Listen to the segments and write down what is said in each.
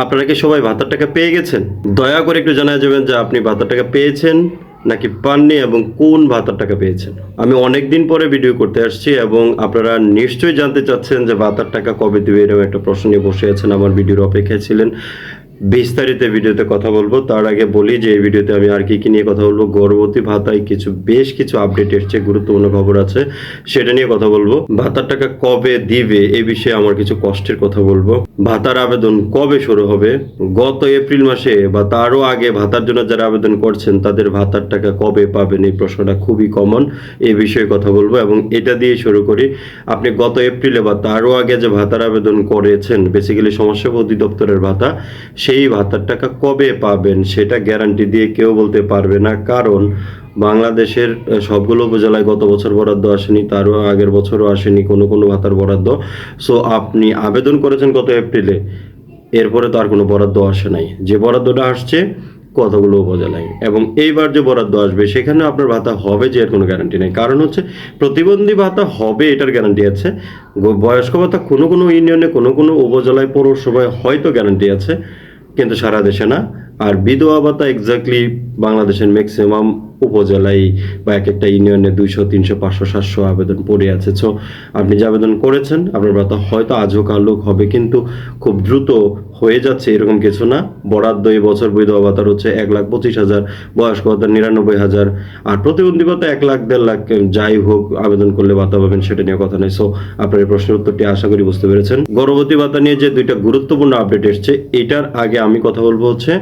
আপনারা কি সবাই ভাতার টাকা পেয়ে গেছেন? দয়া করে একটু জানা যাবেন যে আপনি ভাতার টাকা পেয়েছেন নাকি পাননি এবং কোন ভাতার টাকা পেয়েছেন? আমি অনেক দিন পরে ভিডিও করতে আসছি এবং আপনারা নিশ্চয়ই জানতে চাচ্ছেন যে ভাতার টাকা কবে দিবে, এরকম একটা প্রশ্ন নিয়ে বসে আছেন, আমার ভিডিওর অপেক্ষায় ছিলেন। বিস্তারিত ভিডিওতে কথা বলব। তার আগে বলি যে এই ভিডিওতে আমি আর কি কি নিয়ে কথা বলব। গর্ভবতী ভাতায় কিছু, বেশ কিছু আপডেট এসছে গুরুত্বপূর্ণ খবর আছে, সেটা নিয়ে কথা বলব। ভাতার টাকা কবে দিবে এই বিষয়ে আমার কিছু কষ্টের কথা বলব। ভাতার আবেদন কবে শুরু হবে? গত এপ্রিল মাসে বা তারও আগে ভাতার জন্য যারা আবেদন করছেন, তাদের ভাতার টাকা কবে পাবেন এই প্রশ্নটা খুবই কমন এই বিষয়ে কথা বলব এবং এটা দিয়ে শুরু করি। আপনি গত এপ্রিলে বা তারও আগে যে ভাতার আবেদন করেছেন বেসিক্যালি সমস্যা অধিদপ্তরের ভাতা সেই ভাতার টাকা কবে পাবেন সেটা গ্যারান্টি দিয়ে কেউ বলতে পারবে না। কারণ বাংলাদেশের সবগুলো উপজেলায় গত বছর বরাদ্দ আসেনি, তারও আগের বছরও আসেনি কোনো কোনো ভাতার বরাদ্দ। সো আপনি আবেদন করেছেন গত এপ্রিলে, এরপরে তো আর কোনো বরাদ্দ আসে নাই। যে বরাদ্দটা আসছে কতগুলো উপজেলায়, এবং এইবার যে বরাদ্দ আসবে সেখানে আপনার ভাতা হবে যে এর কোনো গ্যারান্টি নেই। কারণ হচ্ছে প্রতিবন্ধী ভাতা হবে, এটার গ্যারান্টি আছে। বয়স্ক ভাতা কোনো কোনো ইউনিয়নে কোনো কোনো উপজেলায়, পৌরসভায় হয়তো গ্যারান্টি আছে। কিন্তু সারা দেশে না। আর বিধবা ভাতা এক্স্যাক্টলি বাংলাদেশের ম্যাক্সিমাম উপজেলায় বা এক একটা ইউনিয়নে দুইশো, তিনশো, পাঁচশো, সাতশো আবেদন পড়ে আছে। সো আপনি যে আবেদন করেছেন, আপনার ভাতা হয়তো আজও হোক হবে, কিন্তু খুব দ্রুত হয়ে যাচ্ছে এরকম কিছু না। বরাদ্দ এই বছর বিধবা ভাতার হচ্ছে এক লাখ পঁচিশ হাজার, বয়স্ক ভাতা নিরানব্বই হাজার, আর প্রতিবন্ধী ভাতা এক লাখ, দেড় লাখ, যাই হোক, আবেদন করলে ভাতা পাবেন সেটা নিয়ে কথা নেই সো আপনার এই প্রশ্নের উত্তরটি আশা করি বুঝতে পেরেছেন। গর্ভবতী ভাতা নিয়ে যে দুইটা গুরুত্বপূর্ণ আপডেট এসছে, এটার আগে আমি কথা বলব হচ্ছে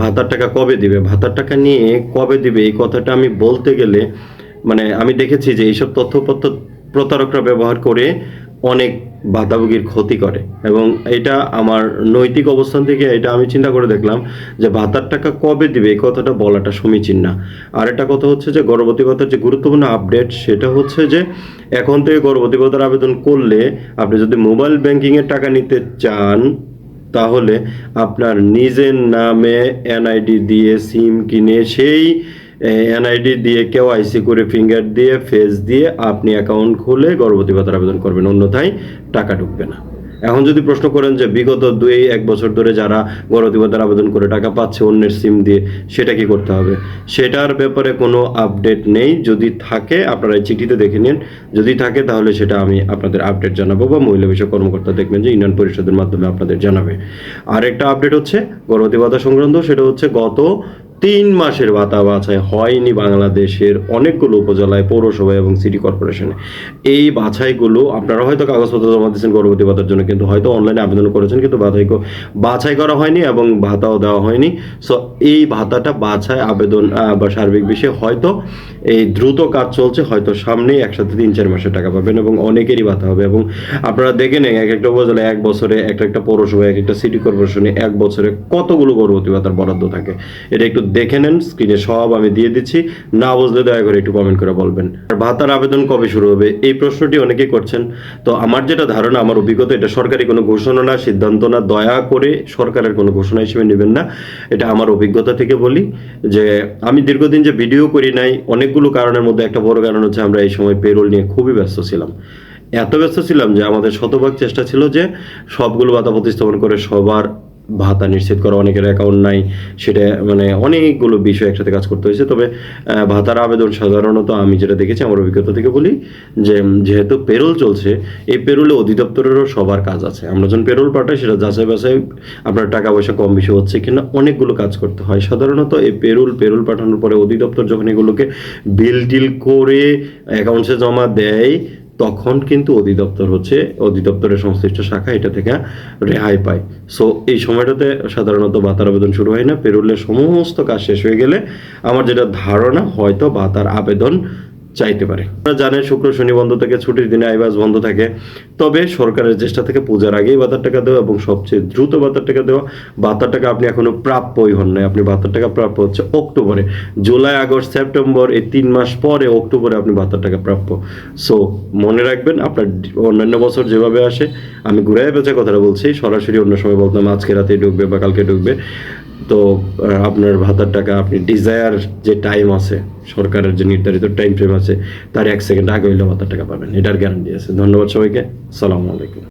ভাতার টাকা কবে দিবে? ভাতার টাকা নিয়ে কবে দিবে? এই কথাটা আমি বলতে গেলে মানে আমি দেখেছি যে এইসব তথ্যপত্র প্রতারকরা ব্যবহার করে অনেক বাধাভোগীর ক্ষতি করে। এবং এটা আমার নৈতিক অবস্থান থেকে এটা আমি চিন্তা করে দেখলাম যে ভাতার টাকা কবে দিবে? এই কথাটা বলাটা সমীচীন না। আর একটা কথা হচ্ছে যে গর্ভবতী ভাতার যে গুরুত্বপূর্ণ আপডেট, সেটা হচ্ছে যে এখন থেকে গর্ভবতী ভাতার আবেদন করলে আপনি যদি মোবাইল ব্যাংকিংয়ের টাকা নিতে চান তাহলে আপনার নিজের নামে এনআইডি দিয়ে সিম কিনে সেই এনআইডি দিয়ে কেউ আইসি করে ফিঙ্গার দিয়ে ফেস দিয়ে আপনি অ্যাকাউন্ট খুলে গর্ভবতী ভাতার আবেদন করবেন। অন্যথায় টাকা ঢুকবে না। এখন যদি প্রশ্ন করেন যে বিগত দুই, এক বছর ধরে যারা ভাতার আবেদন করে টাকা পাচ্ছে অন্যের সিম দিয়ে, সেটা কি করতে হবে? সেটার ব্যাপারে কোনো আপডেট নেই। যদি থাকে, আপনারা চিঠিতে দেখে নিন। যদি থাকে, তাহলে সেটা আমি আপনাদের আপডেট জানাব বা মহিলা বিষয় কর্মকর্তা দেখবেন যে ইউনিয়ন পরিষদের মাধ্যমে আপনাদের জানাবে। আর একটা আপডেট হচ্ছে ভাতা সংক্রান্ত, সেটা হচ্ছে গত তিন মাসের ভাতা বাছাই হয়নি বাংলাদেশের অনেকগুলো উপজেলায়, পৌরসভায় এবং সিটি কর্পোরেশনে এই বাছাইগুলো আপনারা হয়তো কাগজপত্র জমা দিয়েছেন গর্ভবতী ভাতার জন্য, কিন্তু হয়তো অনলাইনে আবেদন করেছেন, কিন্তু বাছাই বাছাই করা হয়নি এবং ভাতাও দেওয়া হয়নি। সো এই ভাতাটা বাছাই আবেদন বা সার্বিক বিষয়ে হয়তো এই দ্রুত কাজ চলছে, হয়তো সামনেই একসাথে তিন, চার মাসের টাকা পাবেন এবং অনেকেরই ভাতা হবে। এবং আপনারা দেখে নেন, এক একটা উপজেলায় এক বছরে, এক একটা পৌরসভায়, এক একটা সিটি কর্পোরেশনে এক বছরে কতগুলো গর্ভবতী ভাতার বরাদ্দ থাকে। এটা একটু দেখে নেন স্ক্রিনে সব আমি দিয়ে দিচ্ছি। না বুঝলে দয়া করে একটু কমেন্ট করে বলবেন। আর ভাতার আবেদন কবে শুরু হবে? এই প্রশ্নটি অনেকেই করছেন। তো আমার যেটা ধারণা, আমার অভিজ্ঞতা, এটা সরকারি কোনো ঘোষণা না, সিদ্ধান্ত না, দয়া করে সরকারের কোনো ঘোষণা হিসেবে নেবেন না। এটা আমার অভিজ্ঞতা থেকে বলি যে, আমি দীর্ঘদিন যে ভিডিও করি নাই, অনেকগুলো কারণের মধ্যে একটা বড় কারণ হচ্ছে আমরা এই সময় পেরোল নিয়ে খুবই ব্যস্ত ছিলাম। এত ব্যস্ত ছিলাম যে আমাদের শতভাগ চেষ্টা ছিল যে সবগুলো ভাতা প্রতিস্থাপন করে সবার ভাতা নিশ্চিত করা, অনেকের অ্যাকাউন্ট নাই, সেটা মানে অনেকগুলো বিষয় একসাথে কাজ করতে হয়েছে। তবে ভাতার আবেদন সাধারণত আমি যেটা দেখেছি, আমার অভিজ্ঞতা থেকে বলি, যে, যেহেতু পেরোল চলছে, এই পেরোলে অধিদপ্তরেরও সবার কাজ আছে। আমরা যখন পেরোল পাঠাই, সেটা যাচাই বাছাই, আপনার টাকা পয়সা কম বেশি হচ্ছে কিনা, অনেকগুলো কাজ করতে হয়। সাধারণত এই পেরোল পেরোল পাঠানোর পরে অধিদপ্তর যখন এগুলোকে বিল টিল করে অ্যাকাউন্টসে জমা দেয় তখন কিন্তু অধিদপ্তর হচ্ছে অধিদপ্তরের সংশ্লিষ্ট শাখা এটা থেকে রেহাই পায়। সো এই সময়টাতে সাধারণত ভাতার আবেদন শুরু হয় না পেরুলের সমস্ত কাজ শেষ হয়ে গেলে আমার যেটা ধারণা হয়তো ভাতার আবেদন চাইতে পারে। আপনারা জানেন শুক্র, শনি বন্ধ থাকে, ছুটির দিনে আইবাস বন্ধ থাকে। তবে সরকারের চেষ্টা থেকে পূজার আগেই ভাতার টাকা দেওয়া এবং সবচেয়ে দ্রুত ভাতার টাকা দেওয়া। ভাতার টাকা আপনি এখনও প্রাপ্যই হন নাই। আপনি ভাতার টাকা প্রাপ্য হচ্ছে অক্টোবরে। জুলাই, আগস্ট, সেপ্টেম্বর, এই তিন মাস পরে অক্টোবরে আপনি ভাতার টাকা প্রাপ্য। সো, মনে রাখবেন, আপনার অন্যান্য বছর যেভাবে আসে, আমি ঘুরাই পেঁচে কথাটা বলছি, সরাসরি অন্য সময় বলতাম, আজকে রাতে ঢুকবে বা কালকে ঢুকবে। তো আপনার ভাতার টাকা আপনি ডিজায়ার যে টাইম আছে, সরকারের যে নির্ধারিত টাইম ফ্রেম আছে, তার এক সেকেন্ড আগে হইলে ভাতার টাকা পাবেন, এটার গ্যারান্টি আছে। ধন্যবাদ সবাইকে। সালামু আলাইকুম।